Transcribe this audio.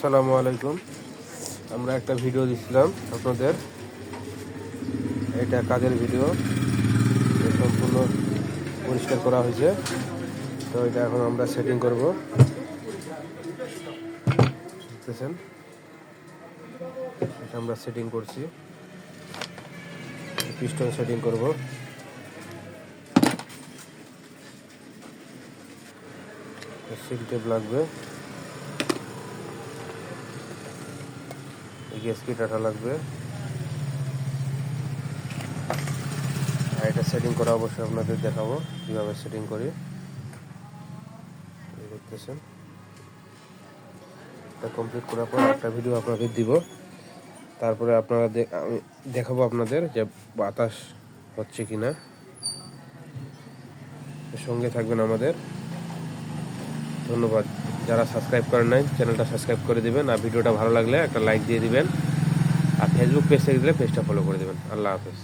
আসসালামু আলাইকুম। আমরা একটা ভিডিও দিছিলাম আপনাদের। এটা কাজের ভিডিও। সম্পূর্ণ পরিষ্কার করা হয়েছে। তো এটা এখন আমরা সেটিং করব। দেখতেছেন? এটা আমরা সেটিং করছি। পিস্টন সেটিং করব। সিল টেপ লাগবে। গ্যাসকি ডাটা লাগবে। আর এটা সেটিং করা অবশ্যই আপনাদের দেখাবো, কীভাবে সেটিং করি। দেখতেছেন। এটা কমপ্লিট করার পর একটা ভিডিও আপনাদের দিব। তারপরে আপনারা আমি দেখাবো আপনাদের যে বাতাস হচ্ছে কি না সঙ্গে থাকবেন আমাদের। ধন্যবাদ। যারা সাবস্ক্রাইব করেন নাই চ্যানেলটা সাবস্ক্রাইব করে দিবেন। আর ভিডিওটা ভালো লাগলে একটা লাইক দিয়ে দিবেন। আর ফেসবুক পেজ থেকে দিলে পেজটা ফলো করে দেবেন। আল্লাহ হাফেজ।